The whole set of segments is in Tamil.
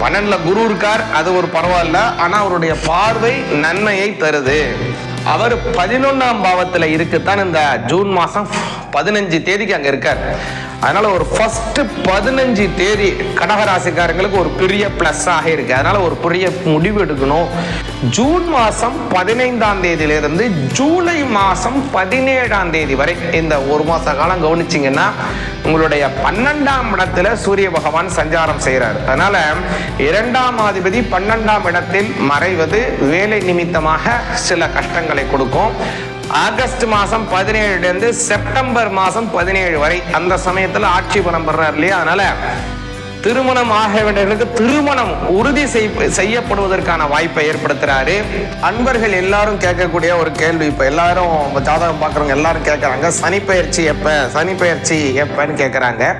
பன்னெண்டுல குரு இருக்கார் அது ஒரு பரவாயில்ல. ஆனா அவருடைய பார்வை நன்மையை தருது. அவர் பதினொன்னாம் பாவத்துல இருக்குத்தான் இந்த ஜூன் மாசம் பதினஞ்சு தேதிக்கு அங்க இருக்கார். அதனால ஒரு ஃபர்ஸ்ட் பதினஞ்சு தேதி கடகராசிக்காரங்களுக்கு ஒரு பெரிய பிளஸ் ஆக இருக்கு. அதனால ஒரு பெரிய முடிவு எடுக்கணும். ஜூன் மாசம் பதினைந்தாம் தேதியிலிருந்து ஜூலை மாசம் பதினேழாம் தேதி வரை இந்த ஒரு மாச காலம் கவனிச்சிங்கன்னா உங்களுடைய பன்னெண்டாம் இடத்துல சூரிய பகவான் சஞ்சாரம் செய்கிறார் அதனால இரண்டாம் அதிபதி பன்னெண்டாம் இடத்தில் மறைவது வேலை நிமித்தமாக சில கஷ்டங்களை கொடுக்கும். ஆகஸ்ட் மாசம் பதினேழுல இருந்து செப்டம்பர் மாசம் பதினேழு வரை. அந்த சமயத்துல ஆட்சி பலம் பெறார் இல்லையா? அதனால திருமணம் ஆக வேண்டியவர்களுக்கு திருமணம் உறுதி செய்- செய்யப்படுவதற்கான வாய்ப்பை ஏற்படுத்துறாரு. அன்பர்கள் எல்லாரும் கேட்கக்கூடிய ஒரு கேள்வி. இப்ப எல்லாரும் ஜாதகம் பார்க்குறவங்க எல்லாரும் கேட்கறாங்க. சனி பயிற்சி எப்ப? சனி பயிற்சி எப்பன்னு கேட்கறாங்க.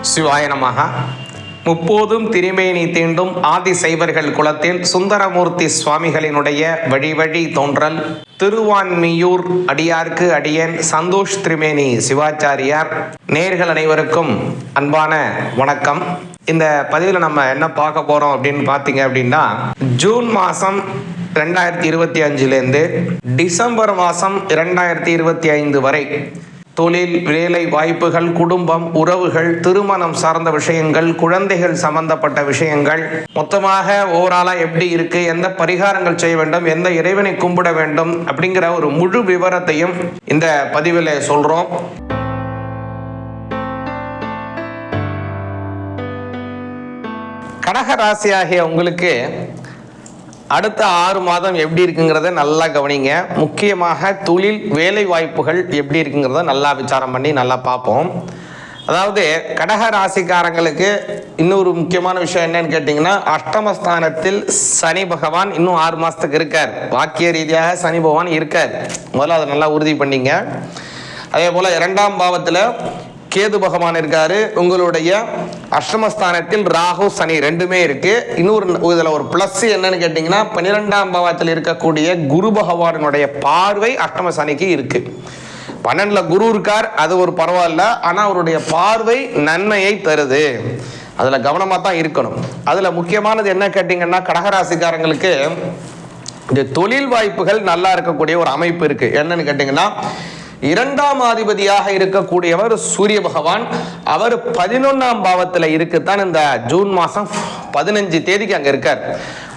சிவாய முப்போதும் திருமேனி தீண்டும் ஆதிசைவர்கள் குலத்தில் சுந்தரமூர்த்தி சுவாமிகளினுடைய வழி வழி தோன்றல். திருவான்மியூர் அடியார்க்கு அடியேன் சந்தோஷ் திரிமேனி சிவாச்சாரியார். நேர்கள் அனைவருக்கும் அன்பான வணக்கம். இந்த பதிவில் நம்ம என்ன பார்க்க போறோம் அப்படின்னு பார்த்தீங்க அப்படின்னா ஜூன் மாதம் ரெண்டாயிரத்தி இருபத்தி அஞ்சுலேருந்து டிசம்பர் மாதம் இரண்டாயிரத்தி இருபத்தி ஐந்து வரை தொழில் வேலை வாய்ப்புகள் குடும்பம் உறவுகள் திருமணம் சார்ந்த விஷயங்கள் குழந்தைகள் சம்பந்தப்பட்ட விஷயங்கள். மொத்தமாக ஓவராலா எப்படி இருக்கு? எந்த பரிகாரங்கள் செய்ய வேண்டும்? எந்த இறைவனை கும்பிட வேண்டும்? அப்படிங்கிற ஒரு முழு விவரத்தையும் இந்த பதிவில் சொல்றோம். கடக ராசியாகிய உங்களுக்கு அடுத்த ஆறு மாதம் எப்படி இருக்குங்கிறத நல்லா கவனிங்க. முக்கியமாக தொழில் வேலை வாய்ப்புகள் எப்படி இருக்குங்கிறத நல்லா விசாரம் பண்ணி நல்லா பார்ப்போம். அதாவது கடக ராசிக்காரங்களுக்கு இன்னொரு முக்கியமான விஷயம் என்னன்னு கேட்டிங்கன்னா அஷ்டமஸ்தானத்தில் சனி பகவான் இன்னும் ஆறு மாதத்துக்கு இருக்கார். வாக்கிய ரீதியாக சனி பகவான் இருக்கார். முதல்ல அதை நல்லா உறுதி பண்ணிங்க. அதே போல் இரண்டாம் பாவத்தில் கேது பகவான் இருக்கார். உங்களுடைய அஷ்டமஸ்தானத்தில் ராகு சனி ரெண்டுமே இருக்கு. இன்னொரு இதுல ஒரு பிளஸ் என்னன்னு கேட்டீங்கன்னா பன்னிரெண்டாம் பாவத்தில் இருக்கக்கூடிய குரு பகவானுடைய பார்வை அஷ்டம சனிக்கு இருக்கு. பன்னெண்டுல குரு இருக்கார் அது ஒரு பரவாயில்ல. ஆனா அவருடைய பார்வை நன்மையை தருது. அதுல கவனமா தான் இருக்கணும். அதுல முக்கியமானது என்ன கேட்டீங்கன்னா கடகராசிக்காரங்களுக்கு இந்த தொழில் வாய்ப்புகள் நல்லா இருக்கக்கூடிய ஒரு அமைப்பு இருக்கு. என்னன்னு கேட்டீங்கன்னா இரண்டாம் அதிபதியாக இருக்கக்கூடியவர் சூரிய பகவான். அவர் பதினொன்னாம் பாவத்தில் இருக்குத்தான் இந்த ஜூன் மாசம் பதினஞ்சு தேதிக்கு அங்க இருக்கார்.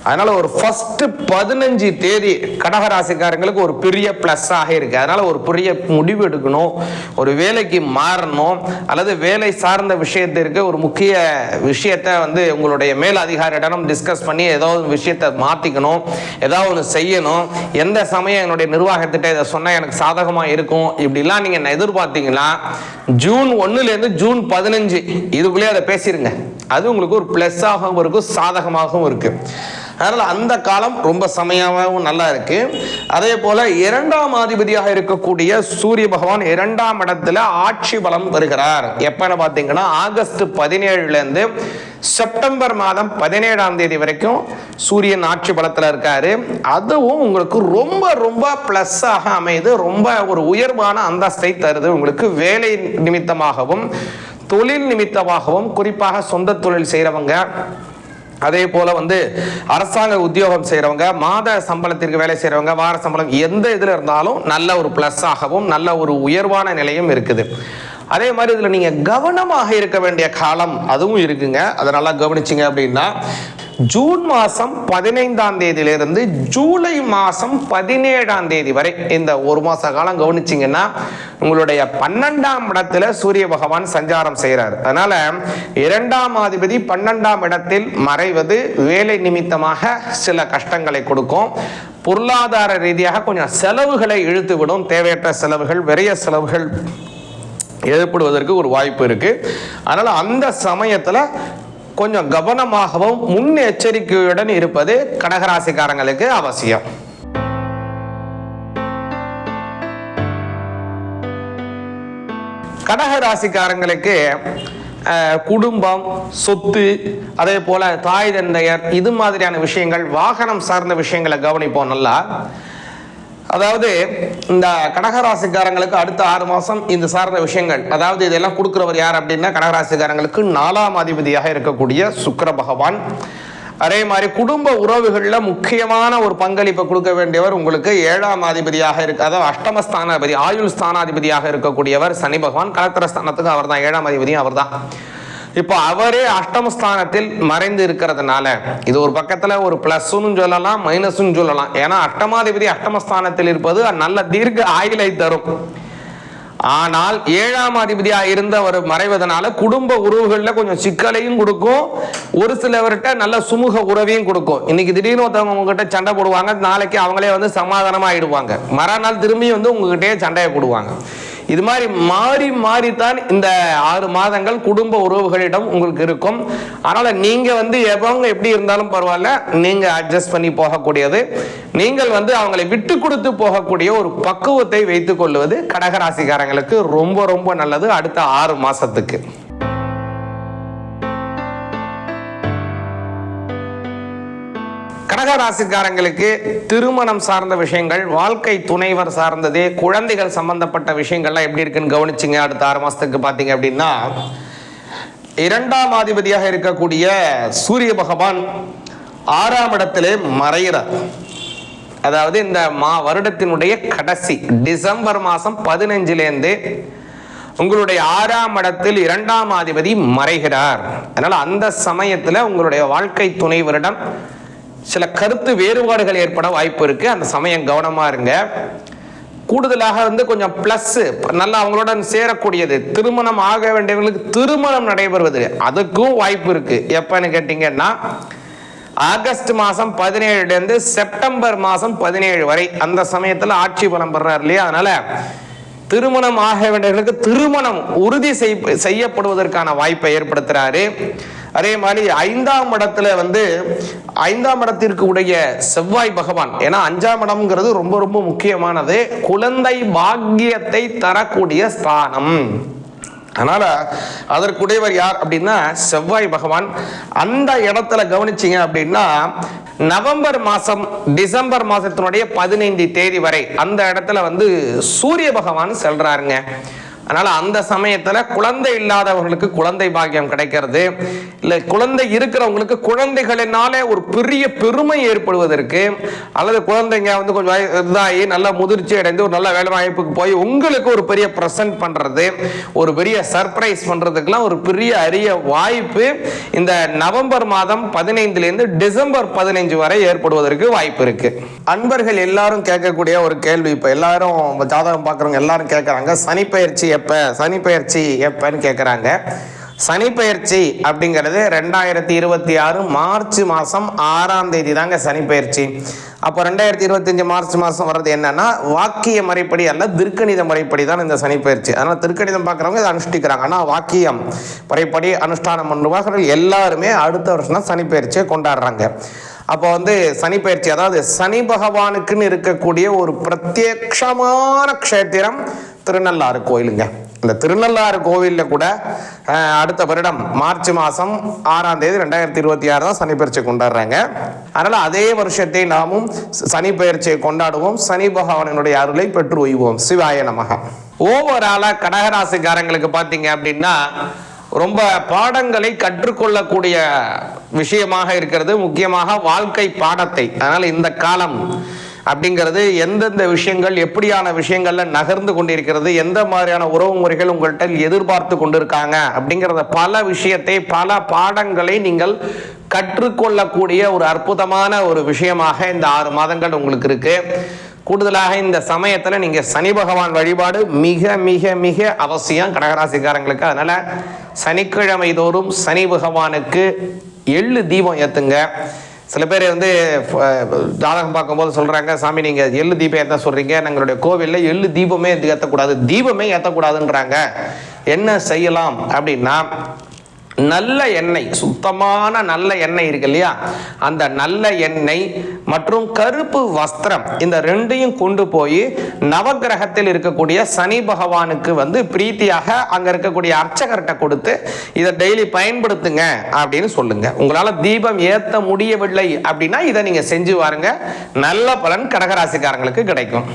அதனால ஒரு ஃபர்ஸ்ட் பதினஞ்சு தேதி கடகராசிக்காரங்களுக்கு ஒரு பெரிய பிளஸ் ஆக இருக்கு. அதனால ஒரு பெரிய முடிவு எடுக்கணும். ஒரு வேலைக்கு மாறணும். அல்லது வேலை சார்ந்த விஷயத்திற்கு ஒரு முக்கிய விஷயத்தை வந்து உங்களுடைய மேல் அதிகாரியிடம் டிஸ்கஸ் பண்ணி ஏதாவது ஒரு விஷயத்தை மாத்திக்கணும். ஏதாவது ஒன்று செய்யணும். எந்த சமயம் என்னுடைய நிர்வாகத்திட்ட இதை சொன்னா எனக்கு சாதகமா இருக்கும். இப்படிலாம் நீங்க எதிர்பார்த்தீங்கன்னா ஜூன் ஒன்றுலேருந்து ஜூன் பதினஞ்சு இதுக்குள்ளேயே அதை பேசிருங்க. அது உங்களுக்கு ஒரு பிளஸ் ஆகவும் இருக்கும் சாதகமாகவும் இருக்கு அதனால் அந்த காலம் ரொம்ப செமையாகவும் நல்லா இருக்கு. அதே போல இரண்டாம் அதிபதியாக இருக்கக்கூடிய சூரிய பகவான் இரண்டாம் இடத்துல ஆட்சி பலம் வருகிறார் எப்பன்னு பார்த்தீங்கன்னா ஆகஸ்ட் பதினேழுலேருந்து செப்டம்பர் மாதம் பதினேழாம் தேதி வரைக்கும் சூரியன் ஆட்சி பலத்தில் இருக்காரு. அதுவும் உங்களுக்கு ரொம்ப ரொம்ப ப்ளஸ்ஸாக அமையுது ரொம்ப ஒரு உயர்வான அந்தஸ்தை தருது. உங்களுக்கு வேலை நிமித்தமாகவும் தொழில் நிமித்தமாகவும் குறிப்பாக சொந்த தொழில் செய்கிறவங்க அதே போல வந்து அரசாங்க உத்தியோகம் செய்கிறவங்க மாத சம்பளத்திற்கு வேலை செய்கிறவங்க வார சம்பளம் எந்த இதில் இருந்தாலும் நல்ல ஒரு ப்ளஸ்ஸாகவும் நல்ல ஒரு உயர்வான நிலையும் இருக்குது. அதே மாதிரி இதில் நீங்கள் கவனமாக இருக்க வேண்டிய காலம் அதுவும் இருக்குங்க. அதை நல்லா கவனிச்சிங்க அப்படின்னா ஜூன் மாதம் பதினைந்தாம் தேதியிலிருந்து ஜூலை மாதம் பதினேழாம் தேதி வரை. இந்த ஒரு மாத காலம் கவனிச்சிங்கன்னா உங்களுடைய பன்னெண்டாம் இடத்துல சூரிய பகவான் சஞ்சாரம் செய்கிறார் அதனால இரண்டாம் அதிபதி பன்னெண்டாம் இடத்தில் மறைவது வேலை நிமித்தமாக சில கஷ்டங்களை கொடுக்கும். பொருளாதார ரீதியாக கொஞ்சம் செலவுகளை இழுத்து விடும் தேவையற்ற செலவுகள் விரைய செலவுகள் ஏற்படுவதற்கு ஒரு வாய்ப்பு இருக்கு. அதனால அந்த சமயத்துல கொஞ்சம் கவனமாகவும் முன்னெச்சரிக்கையுடன் இருப்பது கடகராசிக்காரங்களுக்கு அவசியம். கடக ராசிக்காரங்களுக்கு அஹ், குடும்பம் சொத்து அதே போல தாய் தந்தையர் இது மாதிரியான விஷயங்கள் வாகனம் சார்ந்த விஷயங்களை கவனிப்போம் நல்லா. அதாவது இந்த கடகராசிக்காரங்களுக்கு அடுத்த ஆறு மாதம் இந்த சார்ந்த விஷயங்கள். அதாவது இதெல்லாம் கொடுக்குறவர் யார் அப்படின்னா கடகராசிக்காரங்களுக்கு நாலாம் அதிபதியாக இருக்கக்கூடிய சுக்கர பகவான். அதே மாதிரி குடும்ப உறவுகளில் முக்கியமான ஒரு பங்களிப்பை கொடுக்க வேண்டியவர் உங்களுக்கு ஏழாம் அதிபதியாக இருக்க அதாவது அஷ்டமஸ்தானாதிபதி ஆயுள் ஸ்தானாதிபதியாக இருக்கக்கூடியவர் சனி பகவான். கலத்திரஸ்தானத்துக்கு அவர் தான் ஏழாம் அதிபதியும் அவர் தான் இப்போ அவரே அஷ்டமஸ்தானத்தில் மறைந்து இருக்கிறதுனால இது ஒரு பக்கத்துல ஒரு பிளஸ்ன்னு சொல்லலாம் மைனஸ்ன்னு சொல்லலாம். ஏன்னா அஷ்டமாதிபதி அஷ்டமஸ்தானத்தில் இருப்பது நல்ல தீர்க்க ஆயுளை தரும். ஆனால் ஏழாம் அதிபதியா இருந்தவர் மறைவதனால குடும்ப உறவுகளில் கொஞ்சம் சிக்கலையும் கொடுக்கும். ஒரு சிலவர்கிட்ட நல்ல சுமூக உறவையும் கொடுக்கும். இன்னைக்கு திடீர்னு ஒருத்தவங்க உங்ககிட்ட சண்டை போடுவாங்க நாளைக்கு அவங்களே வந்து சமாதானமா ஆயிடுவாங்க மறுநாள் திரும்பி வந்து உங்ககிட்டயே சண்டையை போடுவாங்க. இது மாதிரி மாறி மாறித்தான் இந்த ஆறு மாதங்கள் குடும்ப உறவுகளிடம் உங்களுக்கு இருக்கும். அதனால நீங்க வந்து எவங்க எப்படி இருந்தாலும் பரவாயில்ல நீங்க அட்ஜஸ்ட் பண்ணி போகக்கூடியது. நீங்கள் வந்து அவங்களை விட்டு கொடுத்து போகக்கூடிய ஒரு பக்குவத்தை வைத்துக் கொள்வது கடகராசிக்காரங்களுக்கு ரொம்ப ரொம்ப நல்லது அடுத்த ஆறு மாசத்துக்கு. கடகராசிக்காரங்களுக்கு திருமணம் சார்ந்த விஷயங்கள் வாழ்க்கை துணைவர் சார்ந்தது குழந்தைகள் சம்பந்தப்பட்ட விஷயங்கள்லாம் எப்படி இருக்குன்னு கவனிச்சிங்க. அடுத்த ஆறு மாசத்துக்கு பார்த்தீங்க அப்படின்னா இரண்டாம் அதிபதியாக இருக்கக்கூடிய சூரிய பகவான் ஆறாம் இடத்திலே மறைகிறார். அதாவது இந்த மா வருடத்தினுடைய கடைசி டிசம்பர் மாதம் பதினஞ்சுலேருந்து உங்களுடைய ஆறாம் இடத்தில் இரண்டாம் அதிபதி மறைகிறார். அதனால அந்த சமயத்தில் உங்களுடைய வாழ்க்கை துணைவரிடம் சில கருத்து வேறுபாடுகள் ஏற்பட வாய்ப்பு இருக்கு. அந்த சமயம் கவனமா இருங்க. கூடுதலாக வந்து கொஞ்சம் ப்ளஸ் நல்லா அவங்களுடன் சேரக்கூடியது. திருமணம் ஆக வேண்டியவங்களுக்கு திருமணம் நடைபெறுவது. அதுக்கும் வாய்ப்பு இருக்கு. எப்பன்னு கேட்டீங்கன்னா ஆகஸ்ட் மாதம் பதினேழுலேருந்து செப்டம்பர் மாதம் பதினேழு வரை அந்த சமயத்தில் ஆட்சி பலம் பெறார் இல்லையா? அதனால திருமணம் ஆக வேண்டியவர்களுக்கு திருமணம் உறுதி செய்- செய்யப்படுவதற்கான வாய்ப்பை ஏற்படுத்துறாரு. அதே மாதிரி ஐந்தாம் இடத்துல வந்து ஐந்தாம் இடத்திற்கு உடைய செவ்வாய் பகவான். ஏன்னா அஞ்சாம் இடம்ங்கிறது ரொம்ப ரொம்ப முக்கியமானது. குழந்தை பாக்கியத்தை தரக்கூடிய ஸ்தானம். அதனால அதற்குடையவர் யார் அப்படின்னா செவ்வாய் பகவான். அந்த இடத்துல கவனிச்சீங்க அப்படின்னா நவம்பர் மாசம் டிசம்பர் மாசத்தினுடைய பதினைந்து தேதி வரை அந்த இடத்துல வந்து சூரிய பகவான் செல்றாருங்க. அதனால அந்த சமயத்துல குழந்தை இல்லாதவர்களுக்கு குழந்தை பாக்கியம் கிடைக்கிறது. இல்ல குழந்தை இருக்கிறவங்களுக்கு குழந்தைகளினாலே ஒரு பெரிய பெருமை ஏற்படுவதற்கு அல்லது குழந்தைங்க வந்து கொஞ்சம் இதாகி நல்லா முதிர்ச்சி அடைந்து ஒரு நல்ல வேலை வாய்ப்புக்கு போய் உங்களுக்கு ஒரு பெரிய ப்ரெசன்ட் பண்றது ஒரு பெரிய சர்ப்ரைஸ் பண்றதுக்கெல்லாம் ஒரு பெரிய அரிய வாய்ப்பு இந்த நவம்பர் மாதம் பதினைந்துலேருந்து டிசம்பர் பதினைஞ்சு வரை ஏற்படுவதற்கு வாய்ப்பு இருக்கு. அன்பர்கள் எல்லாரும் கேட்கக்கூடிய ஒரு கேள்வி இப்போ எல்லாரும் ஜாதகம் பார்க்குறவங்க எல்லாரும் கேட்குறாங்க சனிப்பெயர்ச்சி எப்போ? சனிப்பெயர்ச்சி எப்பன்னு கேட்குறாங்க சனிப்பெயர்ச்சி அப்படிங்கிறது ரெண்டாயிரத்தி இருபத்தி ஆறு மார்ச் மாதம் ஆறாம் தேதி தாங்க சனிப்பெயர்ச்சி. அப்போ ரெண்டாயிரத்தி இருபத்தஞ்சு மார்ச் மாதம் வர்றது என்னன்னா வாக்கிய முறைப்படி அல்ல திருக்கணித முறைப்படி தான் இந்த சனிப்பெயர்ச்சி. அதனால் திருக்கணிதம் பார்க்குறவங்க இதை அனுஷ்டிக்கிறாங்க. ஆனால் வாக்கியம் முறைப்படி அனுஷ்டானம் பண்ணுவார்கள் எல்லாருமே அடுத்த வருஷம் தான் சனிப்பெயர்ச்சியை கொண்டாடுறாங்க. அப்போ வந்து சனிப்பெயர்ச்சி அதாவது சனி பகவானுக்குன்னு இருக்கக்கூடிய ஒரு பிரத்யக்ஷமான க்ஷேத்திரம் திருநள்ளாறு கோயிலுங்க. இந்த திருநள்ளாறு கோவிலில் கூட அடுத்த வருடம் மார்ச் மாதம் ஆறாம் தேதி ரெண்டாயிரத்தி இருபத்தி ஆறு தான் சனிப்பெயர்ச்சி கொண்டாடுறாங்க. அதனால் அதே வருஷத்தை நாமும் சனிப்பெயர்ச்சியை சனி கொண்டாடுவோம். சனி பகவானினுடைய அருளை பெற்று ஒய்வோம் சிவாய நமக. ஓவராலாக கடகராசிக்காரங்களுக்கு பார்த்தீங்க அப்படின்னா ரொம்ப பாடங்களை கற்றுக்கொள்ளக்கூடிய விஷயமாக இருக்கிறது. முக்கியமாக வாழ்க்கை பாடத்தை. அதனால் இந்த காலம் அப்படிங்கிறது எந்தெந்த விஷயங்கள் எப்படியான விஷயங்கள்ல நகர்ந்து கொண்டிருக்கிறது எந்த மாதிரியான உறவு முறைகள் உங்கள்கிட்ட எதிர்பார்த்து கொண்டிருக்காங்க அப்படிங்கிறத பல விஷயத்தை பல பாடங்களை நீங்கள் கற்றுக்கொள்ளக்கூடிய ஒரு அற்புதமான ஒரு விஷயமாக இந்த ஆறு மாதங்கள் உங்களுக்கு இருக்கு. கூடுதலாக இந்த சமயத்தில் நீங்கள் சனி பகவான் வழிபாடு மிக மிக மிக அவசியம் கடகராசிக்காரங்களுக்கு. அதனால் சனிக்கிழமை தோறும் சனி பகவானுக்கு எள்ளு தீபம் ஏற்றுங்க சில பேர் வந்து ஜாதகம் பார்க்கும்போது சொல்கிறாங்க சாமி நீங்கள் எள்ளு தீபம் ஏற்ற சொல்கிறீங்க எங்களுடைய கோவிலில் எள்ளு தீபமே ஏற்றக்கூடாது தீபமே ஏற்றக்கூடாதுன்றாங்க என்ன செய்யலாம்? அப்படின்னா நல்ல எண்ணெய் சுத்தமான நல்ல எண்ணெய் இருக்கு இல்லையா அந்த நல்ல எண்ணெய் மற்றும் கருப்பு வஸ்திரம் இந்த ரெண்டையும் கொண்டு போய் நவக்கிரகத்தில் இருக்கக்கூடிய சனி பகவானுக்கு வந்து பிரீத்தியாக அங்க இருக்கக்கூடிய அர்ச்சகர்கிட்ட கொடுத்து இதை டெய்லி பயன்படுத்துங்க அப்படின்னு சொல்லுங்க. உங்களால தீபம் ஏத்த முடியவில்லை அப்படின்னா இதை நீங்க செஞ்சு பாருங்க. நல்ல பலன் கடகராசிக்காரங்களுக்கு கிடைக்கும்.